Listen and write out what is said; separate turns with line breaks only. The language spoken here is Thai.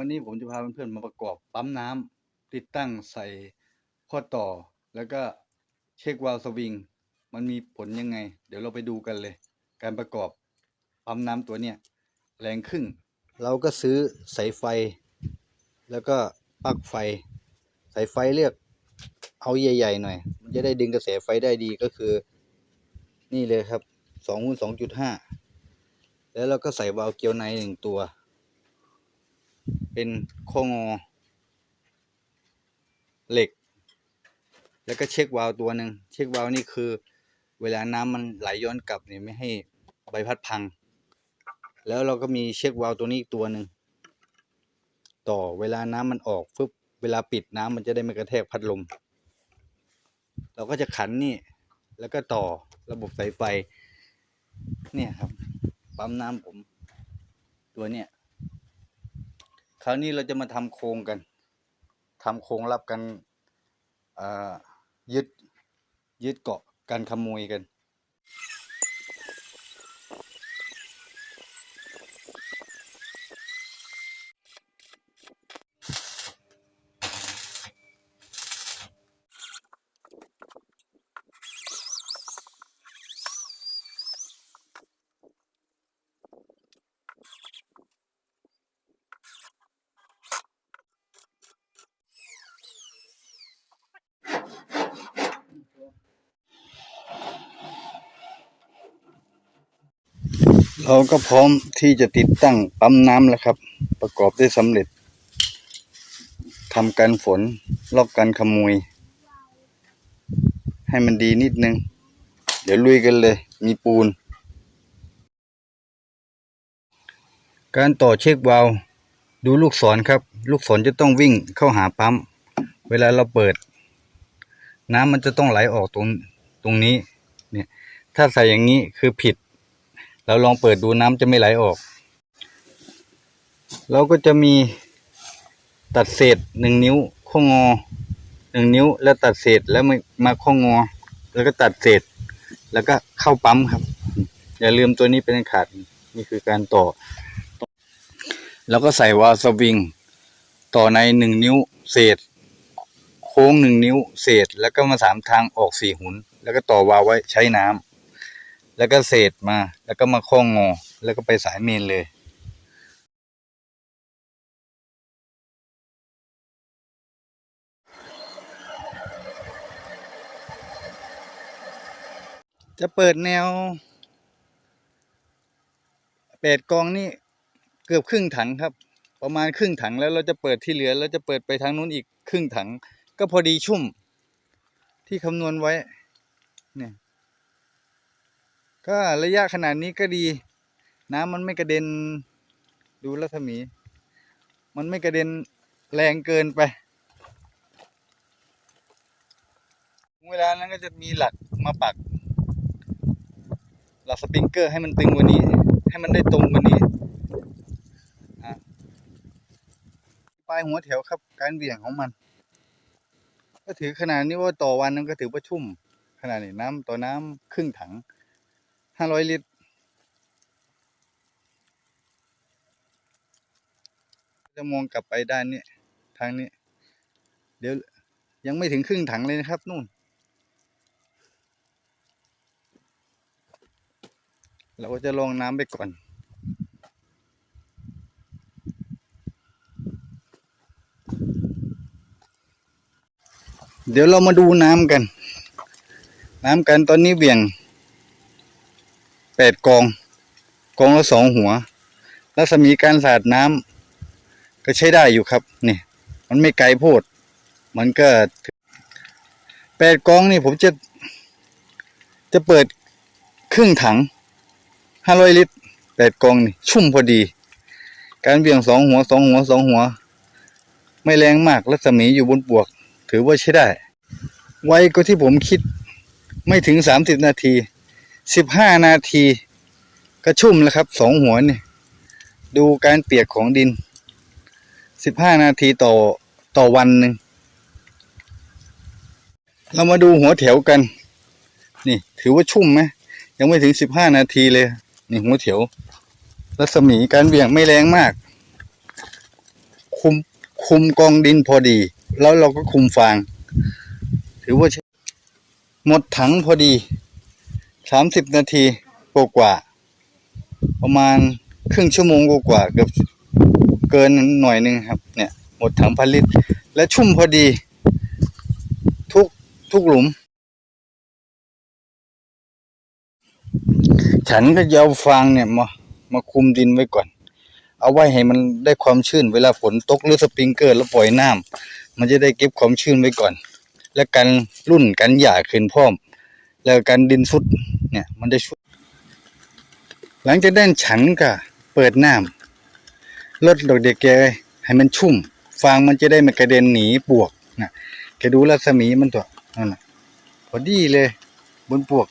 วันนี้ผมจะพาเพื่อนๆมาประกอบปั๊มน้ำติดตั้งใส่ข้อต่อ แล้วก็เช็ควาล์วสวิง มันมีผลยังไง เดี๋ยวเราไปดูกันเลย การประกอบปั๊มน้ำตัวเนี้ยแรงขึ้นเราก็ซื้อสายไฟ แล้วก็ปลั๊กไฟ สายไฟเลือกเอาใหญ่ๆหน่อยมันจะได้ดึงกระแสไฟได้ดีก็คือ นี่เลยครับสองคูณสองจุดห้าแล้วเราก็ใส่วาล์วเกียวในหนึ่งตัว เป็นข้งอ เหล็ก แล้วก็เช็ควาล์วตัวหนึ่งเช็ควาล์วนี่คือ เวลาน้ำมันไหลย้อนกลับเนี่ยไม่ให้ใบพัดพัง แล้วเราก็มีเช็ควาล์วตัวนี้อีกตัวหนึ่งต่อเวลาน้ำมันออกฟึบเวลาปิดน้ำมันจะได้ไม่กระแทกพัดลม เราก็จะขันนี่ แล้วก็ต่อระบบสายไฟ เนี่ยครับ ปั๊มน้ำผม ตัวเนี้ย ราวนี้เราจะมาทำโครงกันทำโครงรับกันยึดยึดเกาะการขโมยกัน เราก็พร้อมที่จะติดตั้งปั๊มน้ำแล้วครับ ประกอบได้สำเร็จทำกันฝนลอกกันขโมย ให้มันดีนิดนึง เดี๋ยวลุยกันเลย มีปูน การต่อเช็ควาล์วดูลูกศรครับ ลูกศรจะต้องวิ่งเข้าหาปั๊ม เวลาเราเปิด น้ำมันจะต้องไหลออกตรงตรงนี้ เนี่ย ถ้าใส่อย่างนี้คือผิด เราลองเปิดดูน้ำจะไม่ไหลออก เราก็จะมีตัดเศษหนึ่งนิ้วข้องอหนึ่งนิ้วแล้วตัดเศษแล้วมาข้องอ แล้วก็ตัดเศษ แล้วก็เข้าปั๊มครับ อย่าลืมตัวนี้เป็นอันขาดนี่คือการต่อ แล้วก็ใส่วาสวิง ต่อในหนึ่งนิ้วเศษ โค้งหนึ่งนิ้วเศษแล้วก็มาสามทางออกสี่หุน แล้วก็ต่อวาไว้ใช้น้ำ แล้วก็เศษมา แล้วก็มาข้งงอ แล้วก็ไปสายเมนเลยจะเปิดแนวแปดกองนี่เกือบครึ่งถังครับ ประมาณครึ่งถังแล้วเราจะเปิดที่เหลือเราจะเปิดไปทางนู้นอีกครึ่งถัง ก็พอดีชุ่ม ที่คำนวณไว้ ก็ระยะขนาดนี้ก็ดี น้ำมันไม่กระเด็นดูรัศมี มันไม่กระเด็นแรงเกินไป เวลานั้นก็จะมีหลักมาปัก หลักสปริงเกอร์ให้มันตึงกว่านี้ ให้มันได้ตรงกว่านี้ปลายหัวแถวครับการเหวี่ยงของมัน ก็ถือขนาดนี้ว่าต่อวันนึงก็ถือว่าชุ่ม ขนาดนี้น้ำต่อน้ำครึ่งถัง ห้าร้อยลิตร จะมองกลับไปด้านนี้ทางนี้ เดี๋ยวยังไม่ถึงครึ่งถังเลยนะครับนู่น เราก็จะลองน้ำไปก่อนเดี๋ยวเรามาดูน้ำกัน น้ำกันตอนนี้เบี่ยง แปดกอง กองละสองหัว รัศมีการสาดน้ำก็ใช้ได้อยู่ครับนี่มันไม่ไกลโพด มันก็แปดกองนี่ผมจะจะเปิดครึ่งถังห้าร้อยลิตรแปดกองนี่ชุ่มพอดี การเบี่ยงสองหัวสองหัวสองหัว ไม่แรงมากรัศมีอยู่บนบวก ถือว่าใช้ได้ ไวกว่าที่ผมคิดไม่ถึงสามสิบนาที สิบห้านาทีก็ชุ่มแล้วครับสองหัวนี่ ดูการเปียกของดินสิบห้านาทีต่อต่อวันหนึ่งเรามาดูหัวแถวกัน นี่ ถือว่าชุ่มไหมยังไม่ถึงสิบห้านาทีเลย นี่หัวแถวรัศมีการเบี่ยงไม่แรงมาก คุมคุมกองดินพอดี แล้วเราก็คุมฟาง ถือว่าหมดถังพอดี สามสิบนาทีกว่าๆประมาณครึ่งชั่วโมงกว่าๆเกือบเกินหน่อยหนึงครับ เนี่ยหมดถังพันลิตร และชุ่มพอดี ทุกทุกหลุม ฉันก็จะเอาฟางเนี่ยมามาคุมดินไว้ก่อน เอาไว้ให้มันได้ความชื้นเวลาฝนตกหรือสปริงเกอร์แล้วปล่อยน้ำมันจะได้เก็บความชื้นไว้ก่อน และกันรุ่นกันหย่าขึ้นพร้อม แล้วกันดินสุด เนี่ยมันได้ช่วยหลังจากนั้นฉันก็เปิดน้ำลดดอกเด็กแกให้มันชุ่ม ฟางมันจะได้ไม่กระเด็นหนีปวกนะแกดูรัศมีมันตัวนั่นนะพอดีเลย บนปวก